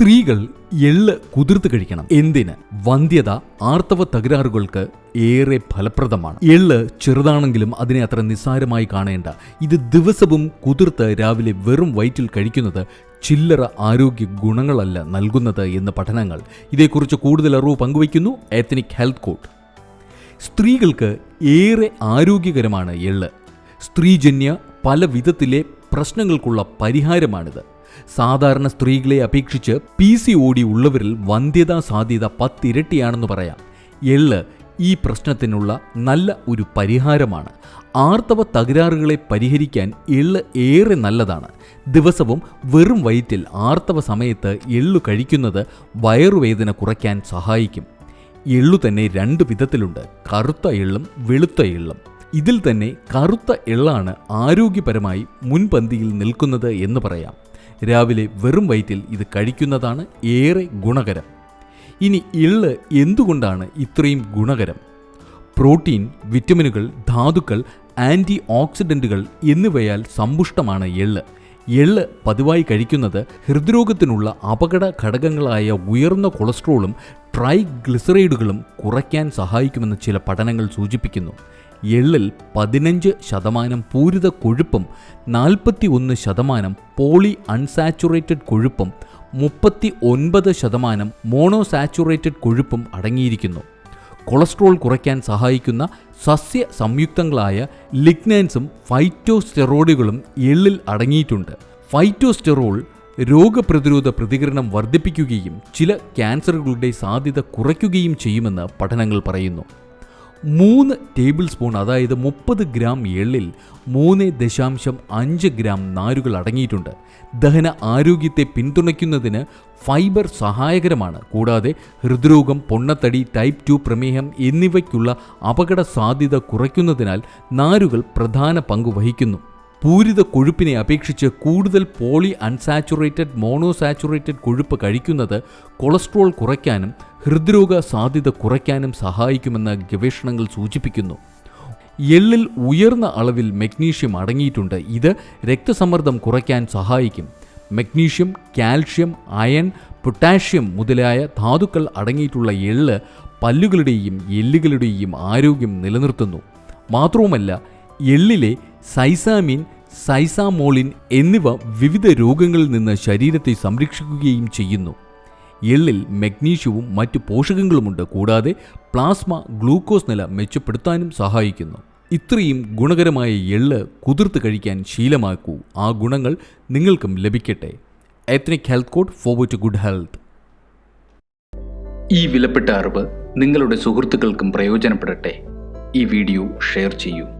സ്ത്രീകൾ എള്ള് കുതിർത്ത് കഴിക്കണം. എന്തിന്? വന്ധ്യത ആർത്തവ തകരാറുകൾക്ക് ഏറെ ഫലപ്രദമാണ്. എള്ള് ചെറുതാണെങ്കിലും അതിനെ അത്ര നിസ്സാരമായി കാണേണ്ട. ഇത് ദിവസവും കുതിർത്ത് രാവിലെ വെറും വയറ്റിൽ കഴിക്കുന്നത് ചില്ലറ ആരോഗ്യ ഗുണങ്ങളല്ല നൽകുന്നത് എന്ന് പഠനങ്ങൾ ഇതേക്കുറിച്ച് കൂടുതൽ അറിവ് പങ്കുവയ്ക്കുന്നു എത്നിക് ഹെൽത്ത് കോഡ് സ്ത്രീകൾക്ക് ഏറെ ആരോഗ്യകരമാണ് എള്ള്. സ്ത്രീജന്യ പല വിധത്തിലെ പ്രശ്നങ്ങൾക്കുള്ള പരിഹാരമാണിത്. സാധാരണ സ്ത്രീകളെ അപേക്ഷിച്ച് പി സി ഒ ഡി ഉള്ളവരിൽ വന്ധ്യതാ സാധ്യത പത്തിരട്ടിയാണെന്ന് പറയാം. എള്ള് ഈ പ്രശ്നത്തിനുള്ള നല്ല ഒരു പരിഹാരമാണ്. ആർത്തവ തകരാറുകളെ പരിഹരിക്കാൻ എള്ള് ഏറെ നല്ലതാണ്. ദിവസവും വെറും വയറ്റിൽ ആർത്തവ സമയത്ത് എള്ളു കഴിക്കുന്നത് വയറുവേദന കുറയ്ക്കാൻ സഹായിക്കും. എള്ളു തന്നെ രണ്ട് വിധത്തിലുണ്ട് കറുത്ത എള്ളും വെളുത്ത എള്ളും ഇതിൽ തന്നെ കറുത്ത എള്ളാണ് ആരോഗ്യപരമായി മുൻപന്തിയിൽ നിൽക്കുന്നത് എന്ന് പറയാം. രാവിലെ വെറും വയറ്റിൽ ഇത് കഴിക്കുന്നതാണ് ഏറെ ഗുണകരം. ഇനി എള്ള് എന്തുകൊണ്ടാണ് ഇത്രയും ഗുണകരം? പ്രോട്ടീൻ വിറ്റമിനുകൾ ധാതുക്കൾ ആന്റി ഓക്സിഡന്റുകൾ എന്നിവയാൽ സമ്പുഷ്ടമാണ് എള്ള് എള്ള് പതിവായി കഴിക്കുന്നത് ഹൃദ്രോഗത്തിനുള്ള അപകട ഘടകങ്ങളായ ഉയർന്ന കൊളസ്ട്രോളും ട്രൈഗ്ലിസറൈഡുകളും കുറയ്ക്കാൻ സഹായിക്കുമെന്ന് ചില പഠനങ്ങൾ സൂചിപ്പിക്കുന്നു. എള്ളിൽ പതിനഞ്ച് ശതമാനം പൂരിത കൊഴുപ്പും നാൽപ്പത്തി ഒന്ന് ശതമാനം പോളി അൺസാച്ചുറേറ്റഡ് കൊഴുപ്പും മുപ്പത്തി ഒൻപത് ശതമാനം മോണോസാച്ചുറേറ്റഡ് കൊഴുപ്പും അടങ്ങിയിരിക്കുന്നു. കൊളസ്ട്രോൾ കുറയ്ക്കാൻ സഹായിക്കുന്ന സസ്യ സംയുക്തങ്ങളായ ലിഗ്നൻസും ഫൈറ്റോസ്റ്റെറോയിഡുകളും എള്ളിൽ അടങ്ങിയിട്ടുണ്ട്. ഫൈറ്റോസ്റ്റെറോൾ രോഗപ്രതിരോധ പ്രതികരണം വർദ്ധിപ്പിക്കുകയും ചില ക്യാൻസറുകളുടെ സാധ്യത കുറയ്ക്കുകയും ചെയ്യുമെന്ന് പഠനങ്ങൾ പറയുന്നു. മൂന്ന് ടേബിൾ സ്പൂൺ അതായത് മുപ്പത് ഗ്രാം എള്ളിൽ മൂന്ന് ദശാംശം അഞ്ച് ഗ്രാം നാരുകൾ അടങ്ങിയിട്ടുണ്ട്. ദഹന ആരോഗ്യത്തെ പിന്തുണയ്ക്കുന്നതിന് ഫൈബർ സഹായകരമാണ്. കൂടാതെ ഹൃദ്രോഗം പൊണ്ണത്തടി ടൈപ്പ് ടു പ്രമേഹം എന്നിവയ്ക്കുള്ള അപകട സാധ്യത കുറയ്ക്കുന്നതിനാൽ നാരുകൾ പ്രധാന പങ്ക് വഹിക്കുന്നു. പൂരിത കൊഴുപ്പിനെ അപേക്ഷിച്ച് കൂടുതൽ പോളി അൺസാച്ചുറേറ്റഡ് മോണോസാച്ചുറേറ്റഡ് കൊഴുപ്പ് കഴിക്കുന്നത് കൊളസ്ട്രോൾ കുറയ്ക്കാനും ഹൃദ്രോഗ സാധ്യത കുറയ്ക്കാനും സഹായിക്കുമെന്ന് ഗവേഷണങ്ങൾ സൂചിപ്പിക്കുന്നു. എള്ളിൽ ഉയർന്ന അളവിൽ മെഗ്നീഷ്യം അടങ്ങിയിട്ടുണ്ട്. ഇത് രക്തസമ്മർദ്ദം കുറയ്ക്കാൻ സഹായിക്കും. മെഗ്നീഷ്യം കാൽഷ്യം അയൺ പൊട്ടാഷ്യം മുതലായ ധാതുക്കൾ അടങ്ങിയിട്ടുള്ള എള്ള് പല്ലുകളുടെയും എല്ലുകളുടെയും ആരോഗ്യം നിലനിർത്തുന്നു. മാത്രവുമല്ല എള്ളിലെ സൈസാമിൻ സൈസാമോളിൻ എന്നിവ വിവിധ രോഗങ്ങളിൽ നിന്ന് ശരീരത്തെ സംരക്ഷിക്കുകയും ചെയ്യുന്നു. എള്ളിൽ മഗ്നീഷ്യവും മറ്റു പോഷകങ്ങളുമുണ്ട് കൂടാതെ പ്ലാസ്മ ഗ്ലൂക്കോസ് നില മെച്ചപ്പെടുത്താനും സഹായിക്കുന്നു. ഇത്രയും ഗുണകരമായ എള്ള് കുതിർത്ത് കഴിക്കാൻ ശീലമാക്കൂ. ആ ഗുണങ്ങൾ നിങ്ങൾക്കും ലഭിക്കട്ടെ. Ethnic health code forward to good health ഈ വിലപ്പെട്ട അറിവ് നിങ്ങളുടെ സുഹൃത്തുക്കൾക്കും പ്രയോജനപ്പെടട്ടെ. ഈ വീഡിയോ ഷെയർ ചെയ്യൂ.